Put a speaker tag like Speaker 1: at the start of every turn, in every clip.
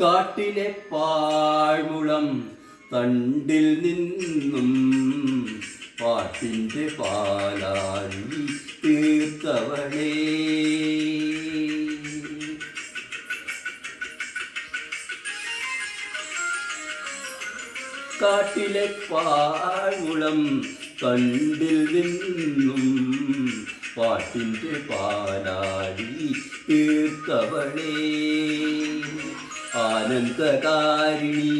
Speaker 1: കാട്ടിലെ പാഴ്മുളം തണ്ടിൽ നിന്നും പാട്ടിന്റെ പാലാഴി തീർത്തവളേ. കാട്ടിലെ പാഴ്മുളം തണ്ടിൽ നിന്നും പാട്ടിന്റെ പാലാടി തീർത്തവളേ. ആനന്ദകാരിണി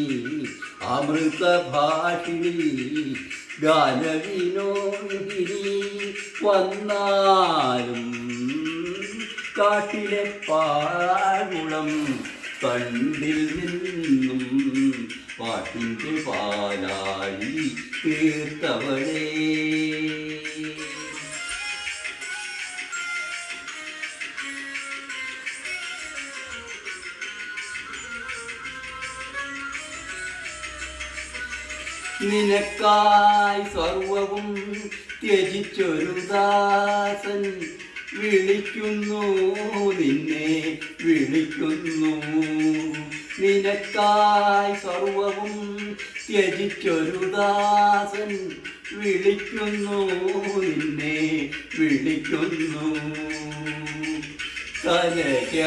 Speaker 1: അമൃതഭാഷിണി ഗാനവിനോദിനി വന്നാലും കാട്ടിലെ പാഴ്മുളം കണ്ടിൽ നിന്നും പാട്ടിന്റെ പാലാഴി തീർത്തവളേ. നിനക്കായി സർവവും ത്യജിച്ചൊരു ദാസൻ വിളിക്കുന്നു നിന്നെ വിളിക്കുന്നു. നിനക്കായി സർവവും ത്യജിച്ചൊരു ദാസൻ വിളിക്കുന്നു നിന്നെ വിളിക്കുന്നു. കനകഗോപുര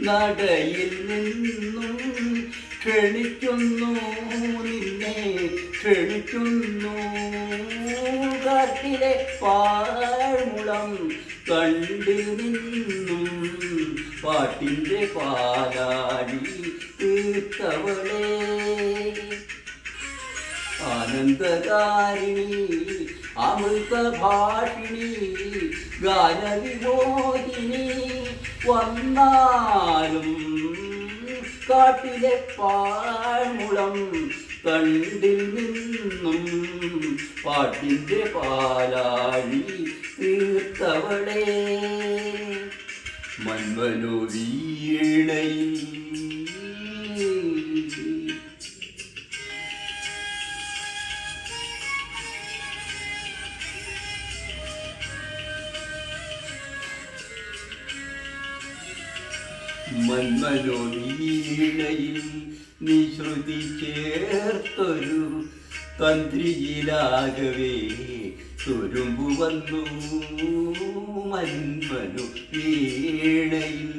Speaker 1: നടയിൽ നിന്നും ക്ഷണിക്കുന്നു നിന്നെ ക്ഷണിക്കുന്നു. കാട്ടിലെ പാഴ്മുളം കണ്ടിൽ നിന്നും പാട്ടിന്റെ പാലാടി തീർത്തവളെ. ആനന്ദകാരിണി അമൃതഭാഷിണി ഗാനവിമോഹിനി വന്നാലും കാട്ടിലെ പാഴ്മുളം കണ്ടിൽ നിന്നും പാട്ടിന്റെ പാലാഴി തീർത്തവളേ. മന്മനോ വീണയിൽ മന്മനൊഴീണയിൽ നീ ശ്രുതി ചേർത്തൊരു തന്ത്രിയിലാകവേ. തുരുമ്പു വന്നു മന്മനു വീണയിൽ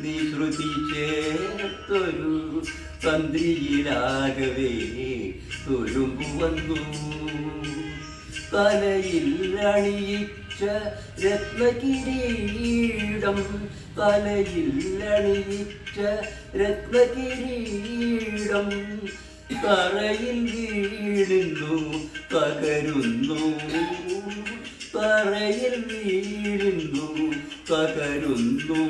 Speaker 1: നീ ശ്രുതി ചേർത്തൊരു തന്ത്രിയിലാകവേ. തുരുമ്പു വന്നു തലയിൽ അണിയിച്ച രത്നകിരീടം തലയിൽ അണിയിച്ച രത്നകിരീടം തറയിൽ വീഴുന്നു പകരുന്നു തറയിൽ വീഴുന്നു പകരുന്നു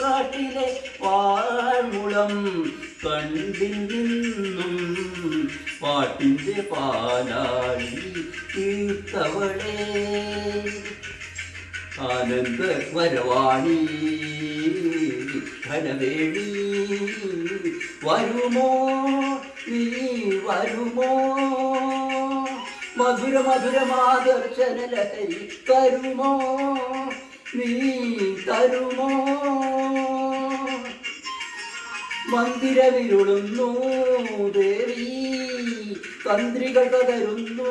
Speaker 1: കാട്ടിലെ പാഴ്മുളം കണ്ടിൽ നിന്നും പാട്ടിന്റെ പാലാഴി തീർത്തവളേ. ആനന്ദ വരവാണി ധനവേണി. വരുമോ? നീ വരുമോ? മധുര മധുരമാദർശന ലഹരി തരുമോ? നീ തരുമോ? മന്ദിരവിരുളുന്നു ദേവി. തന്ത്രികൾ തകരുന്നു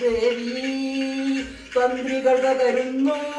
Speaker 1: ദേവി. തന്ത്രികൾ തകരുന്നു